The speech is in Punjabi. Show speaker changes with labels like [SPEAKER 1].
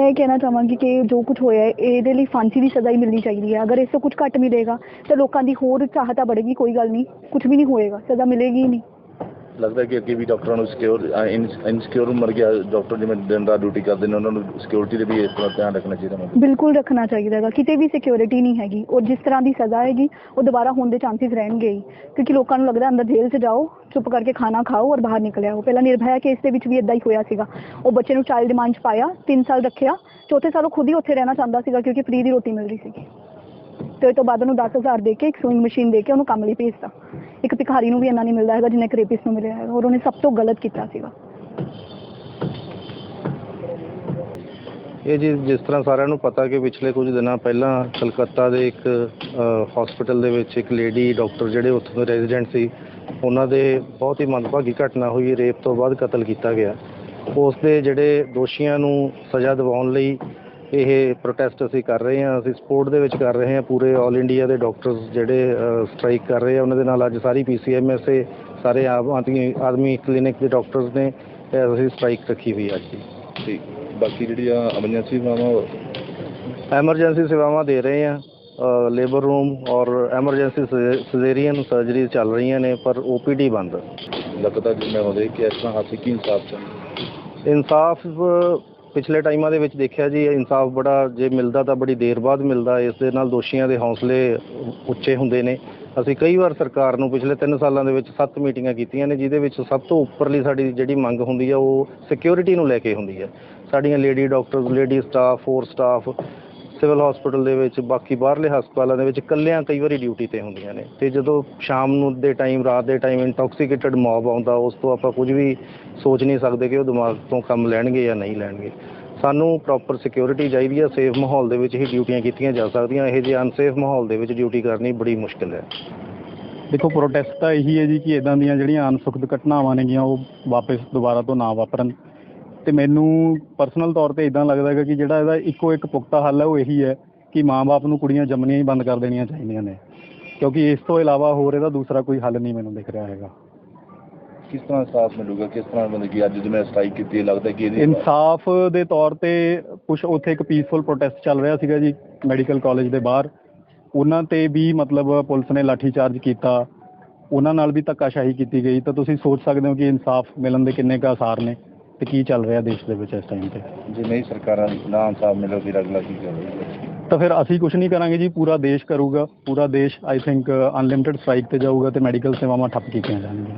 [SPEAKER 1] ਮੈਂ ਇਹ ਕਹਿਣਾ ਚਾਹਾਂਗੀ ਕਿ ਜੋ ਕੁਝ ਹੋਇਆ ਹੈ, ਇਹਦੇ ਲਈ ਫਾਂਸੀ ਦੀ ਸਜ਼ਾ ਹੀ ਮਿਲਣੀ ਚਾਹੀਦੀ ਹੈ। ਅਗਰ ਇਸ ਤੋਂ ਕੁਝ ਘੱਟ ਮਿਲੇਗਾ ਤਾਂ ਲੋਕਾਂ ਦੀ ਹੋਰ ਚਾਹਤਾ ਬੜੇਗੀ ਕੋਈ ਗੱਲ ਨਹੀਂ। ਕੁਝ ਵੀ ਨਹੀਂ ਹੋਏਗਾ ਸਜ਼ਾ ਮਿਲੇਗੀ ਹੀ ਨਹੀਂ।
[SPEAKER 2] ਲੱਗਦਾ ਕਿ ਅੱਗੇ ਵੀ ਡਾਕਟਰਾਂ ਨੂੰ ਸਿਕਿਉਰ ਇਨਸਿਕਿਉਰ ਮਰ ਗਿਆ ਡਾਕਟਰ ਜਿਵੇਂ ਦਿਨ ਰਾਤ ਡਿਊਟੀ ਕਰਦੇ ਨੇ, ਉਹਨਾਂ ਨੂੰ ਸਿਕਿਉਰਿਟੀ ਦੇ ਵੀ ਇਸ ਤਰ੍ਹਾਂ ਧਿਆਨ ਰੱਖਣਾ ਚਾਹੀਦਾ ਮੈਂ
[SPEAKER 1] ਬਿਲਕੁਲ ਰੱਖਣਾ ਚਾਹੀਦਾ ਹੈਗਾ। ਕਿਤੇ ਵੀ ਸਿਕਿਉਰਿਟੀ ਨਹੀਂ ਹੈਗੀ। ਉਹ ਜਿਸ ਤਰ੍ਹਾਂ ਦੀ ਸਜ਼ਾ ਹੈਗੀ, ਉਹ ਦੁਬਾਰਾ ਹੋਣ ਦੇ ਚਾਂਸਸ ਰਹਿਣਗੇ ਹੀ। ਕਿਉਂਕਿ ਲੋਕਾਂ ਨੂੰ ਲੱਗਦਾ ਅੰਦਰ ਜੇਲ੍ਹ 'ਚ ਜਾਓ, ਚੁੱਪ ਕਰਕੇ ਖਾਣਾ ਖਾਓ ਔਰ ਬਾਹਰ ਨਿਕਲ ਆਓ। ਪਹਿਲਾਂ ਨਿਰਭਇਆ ਕੇਸ ਦੇ ਵਿੱਚ ਵੀ ਇਦਾਂ ਹੀ ਹੋਇਆ ਸੀਗਾ। ਉਹ ਬੱਚੇ ਨੂੰ ਚਾਈਲਡ ਡਿਮਾਂਡ 'ਚ ਪਾਇਆ 3 ਸਾਲ ਰੱਖਿਆ। ਚੌਥੇ ਸਾਲ ਉਹ ਖੁਦ ਹੀ ਉੱਥੇ ਰਹਿਣਾ ਚਾਹੁੰਦਾ ਸੀਗਾ ਕਿਉਂਕਿ ਫ੍ਰੀ ਦੀ ਰੋਟੀ ਮਿਲ ਰਹੀ ਸੀਗੀ। ਤੇ ਉਹ ਤੋਂ ਬਾਅਦ ਉਹਨੂੰ 10000 ਦੇ ਕੇ ਇੱਕ ਸੂਇੰਗ ਮਸ਼ੀਨ ਦੇ ਕੇ ਉਹਨੂੰ ਕੰਮ ਲਈ ਭੇਜਤਾ। ਇੱਕ ਭਿਖਾਰੀ ਨੂੰ ਵੀ ਇੰਨਾ ਨਹੀਂ ਮਿਲਦਾ ਹੈਗਾ ਜਿੰਨਾ ਇੱਕ ਰੇਪਿਸਟ ਨੂੰ ਮਿਲਿਆ ਹੈਗਾ, ਔਰ ਉਹਨੇ ਸਭ ਤੋਂ ਗਲਤ ਕੀਤਾ ਸੀਗਾ।
[SPEAKER 3] ਇਹ ਜੀ, ਜਿਸ ਤਰ੍ਹਾਂ ਸਾਰਿਆਂ ਨੂੰ ਪਤਾ ਕਿ ਪਿਛਲੇ ਕੁਝ ਦਿਨਾਂ ਪਹਿਲਾਂ ਕਲਕੱਤਾ ਦੇ ਇੱਕ ਹਸਪੀਟਲ ਦੇ ਵਿੱਚ ਇੱਕ ਲੇਡੀ ਡਾਕਟਰ ਜਿਹੜੇ ਉੱਥੋਂ ਦੇ ਰੈਜ਼ੀਡੈਂਟ ਸੀ, ਉਹਨਾਂ ਦੇ ਬਹੁਤ ਹੀ ਮੰਦਭਾਗੀ ਘਟਨਾ ਹੋਈ ਰੇਪ ਤੋਂ ਬਾਅਦ ਕਤਲ ਕੀਤਾ ਗਿਆ। ਉਸ ਦੇ ਜਿਹੜੇ ਦੋਸ਼ੀਆਂ ਨੂੰ ਸਜ਼ਾ ਦਿਵਾਉਣ ਲਈ ਇਹ ਪ੍ਰੋਟੈਸਟ ਅਸੀਂ ਕਰ ਰਹੇ ਹਾਂ ਅਸੀਂ ਸਪੋਰਟ ਦੇ ਵਿੱਚ ਕਰ ਰਹੇ ਹਾਂ ਪੂਰੇ 올 ਇੰਡੀਆ ਦੇ ਡਾਕਟਰਸ ਜਿਹੜੇ ਸਟ੍ਰਾਈਕ ਕਰ ਰਹੇ ਆ ਉਹਨਾਂ ਦੇ ਨਾਲ ਅੱਜ ਸਾਰੀ ਪੀਸੀਐਮਐਸਏ ਸਾਰੇ ਆਮ ਆਦਮੀ ਆਦਮੀ ਕਲੀਨਿਕ ਦੇ ਡਾਕਟਰਸ ਨੇ ਅਸੀਂ ਸਟ੍ਰਾਈਕ ਰੱਖੀ ਹੋਈ ਅੱਜ ਦੀ।
[SPEAKER 2] ਠੀਕ ਬਾਕੀ ਜਿਹੜੀਆਂ ਐਮਰਜੈਂਸੀ ਮਾਮਾ
[SPEAKER 3] ਐਮਰਜੈਂਸੀ ਸੇਵਾਵਾਂ ਦੇ ਰਹੇ ਆ ਲੇਬਰ ਰੂਮ ਔਰ ਐਮਰਜੈਂਸੀ ਸਜੇਰੀਅਨ ਸਰਜਰੀ ਚੱਲ ਰਹੀਆਂ ਨੇ ਪਰ ਓਪੀਡੀ ਬੰਦ।
[SPEAKER 2] ਲੱਗਦਾ ਜਿਵੇਂ ਹੁੰਦੇ ਕਿ ਇਸ ਤਰ੍ਹਾਂ ਹਾਸੇ ਕੀ ਇਨਸਾਫ ਚਾਹੀਦਾ?
[SPEAKER 3] ਇਨਸਾਫ ਪਿਛਲੇ ਟਾਈਮਾਂ ਦੇ ਵਿੱਚ ਦੇਖਿਆ ਜੀ ਇਨਸਾਫ ਬੜਾ, ਜੇ ਮਿਲਦਾ ਤਾਂ ਬੜੀ ਦੇਰ ਬਾਅਦ ਮਿਲਦਾ, ਇਸ ਦੇ ਨਾਲ ਦੋਸ਼ੀਆਂ ਦੇ ਹੌਸਲੇ ਉੱਚੇ ਹੁੰਦੇ ਨੇ। ਅਸੀਂ ਕਈ ਵਾਰ ਸਰਕਾਰ ਨੂੰ ਪਿਛਲੇ 3 ਸਾਲਾਂ ਦੇ ਵਿੱਚ 7 ਮੀਟਿੰਗਾਂ ਕੀਤੀਆਂ ਨੇ, ਜਿਹਦੇ ਵਿੱਚ ਸਭ ਤੋਂ ਉੱਪਰਲੀ ਸਾਡੀ ਜਿਹੜੀ ਮੰਗ ਹੁੰਦੀ ਆ, ਉਹ ਸਿਕਿਉਰਿਟੀ ਨੂੰ ਲੈ ਕੇ ਹੁੰਦੀ ਹੈ ਸਾਡੀਆਂ ਲੇਡੀ ਡਾਕਟਰਸ ਲੇਡੀ ਸਟਾਫ ਹੋਰ ਸਟਾਫ ਸਿਵਲ ਹਸਪੀਟਲ ਦੇ ਵਿੱਚ, ਬਾਕੀ ਬਾਹਰਲੇ ਹਸਪਤਾਲਾਂ ਦੇ ਵਿੱਚ ਇਕੱਲਿਆਂ ਕਈ ਵਾਰੀ ਡਿਊਟੀ ਤੇ ਹੁੰਦੀਆਂ ਨੇ। ਤੇ ਜਦੋਂ ਸ਼ਾਮ ਨੂੰ ਦੇ ਟਾਈਮ, ਰਾਤ ਦੇ ਟਾਈਮ ਇੰਟੌਕਸੀਕੇਟਡ ਮੌਬ ਆਉਂਦਾ, ਉਸ ਤੋਂ ਆਪਾਂ ਕੁਝ ਵੀ ਸੋਚ ਨਹੀਂ ਸਕਦੇ ਕਿ ਉਹ ਦਿਮਾਗ ਤੋਂ ਕੰਮ ਲੈਣਗੇ ਜਾਂ ਨਹੀਂ ਲੈਣਗੇ। ਸਾਨੂੰ ਪ੍ਰੋਪਰ ਸਿਕਿਉਰਿਟੀ ਚਾਹੀਦੀ ਹੈ ਸੇਫ ਮਾਹੌਲ ਦੇ ਵਿੱਚ ਹੀ ਡਿਊਟੀਆਂ ਕੀਤੀਆਂ ਜਾ ਸਕਦੀਆਂ। ਇਹ ਜੇ ਅਨਸੇਫ ਮਾਹੌਲ ਦੇ ਵਿੱਚ ਡਿਊਟੀ ਕਰਨੀ ਬੜੀ ਮੁਸ਼ਕਿਲ ਹੈ।
[SPEAKER 4] ਦੇਖੋ ਪ੍ਰੋਟੈਸਟ ਤਾਂ ਇਹੀ ਹੈ ਜੀ ਕਿ ਇਦਾਂ ਦੀਆਂ ਜਿਹੜੀਆਂ ਅਨਸੁਖਦ ਘਟਨਾਵਾਂ ਨੇਗੀਆਂ, ਉਹ ਵਾਪਸ ਦੁਬਾਰਾ ਤੋਂ ਨਾ ਵਾਪਰਨ। ਤੇ ਮੈਨੂੰ ਪਰਸਨਲ ਤੌਰ ਤੇ ਇਦਾਂ ਲੱਗਦਾ ਹੈਗਾ ਕਿ ਜਿਹੜਾ ਇਹਦਾ ਇੱਕੋ ਇੱਕ ਪੁਖਤਾ ਹੱਲ ਹੈ ਉਹ ਇਹੀ ਹੈ ਕਿ ਮਾਂ-ਬਾਪ ਨੂੰ ਕੁੜੀਆਂ ਜੰਮਣੀਆਂ ਹੀ ਬੰਦ ਕਰ ਦੇਣੀਆਂ ਚਾਹੀਦੀਆਂ ਨੇ। ਕਿਉਂਕਿ ਇਸ ਤੋਂ ਇਲਾਵਾ ਹੋਰ ਇਹਦਾ ਦੂਸਰਾ ਕੋਈ ਹੱਲ ਨਹੀਂ ਮੈਨੂੰ ਦਿਖ ਰਿਹਾ ਹੈਗਾ।
[SPEAKER 2] ਕਿਸ ਤਰ੍ਹਾਂ ਇਨਸਾਫ ਮਿਲੂਗਾ? ਕਿਸ ਤਰ੍ਹਾਂ ਮਤਲਬ ਕਿ ਅੱਜ ਜਿਵੇਂ ਸਟ੍ਰਾਈਕ ਕੀਤੀ ਹੈ ਲੱਗਦਾ ਕਿ ਇਹਦੀ
[SPEAKER 4] ਇਨਸਾਫ ਦੇ ਤੌਰ ਤੇ ਕੁਝ ਉੱਥੇ ਇੱਕ ਪੀਸਫੁਲ ਪ੍ਰੋਟੈਸਟ ਚੱਲ ਰਿਹਾ ਸੀਗਾ ਜੀ ਮੈਡੀਕਲ ਕਾਲਜ ਦੇ ਬਾਹਰ। ਉਹਨਾਂ ਤੇ ਵੀ ਮਤਲਬ ਪੁਲਿਸ ਨੇ ਲਾਠੀ ਚਾਰਜ ਕੀਤਾ। ਉਹਨਾਂ ਨਾਲ ਵੀ ਧੱਕਾਸ਼ਾਹੀ ਕੀਤੀ ਗਈ। ਤਾਂ ਤੁਸੀਂ ਸੋਚ ਸਕਦੇ ਹੋ ਕਿ ਇਨਸਾਫ ਮਿਲਣ ਦੇ ਕਿੰਨੇ ਕੁ ਆਸਾਰ ਨੇ। ਤੇ ਕੀ ਚੱਲ ਰਿਹਾ ਦੇਸ਼ ਦੇ ਵਿੱਚ ਇਸ ਟਾਈਮ ਤੇ?
[SPEAKER 2] ਜੇ ਨਹੀਂ ਸਰਕਾਰਾਂ ਨਾ ਇਨਸਾਫ ਮਿਲੇ ਫਿਰ ਅਗਲਾ ਕੀ ਕਰੇਗਾ
[SPEAKER 4] ਤਾਂ ਫਿਰ ਅਸੀਂ ਕੁਝ ਨਹੀਂ ਕਰਾਂਗੇ ਜੀ ਪੂਰਾ ਦੇਸ਼ ਕਰੂਗਾ ਪੂਰਾ ਦੇਸ਼ ਆਈ ਥਿੰਕ ਅਨਲਿਮਿਟਿਡ ਸਟ੍ਰਾਈਕ ਤੇ ਜਾਊਗਾ ਤੇ ਮੈਡੀਕਲ ਸੇਵਾਵਾਂ ਠੱਪ ਕੀਤੀਆਂ ਜਾਣਗੀਆਂ।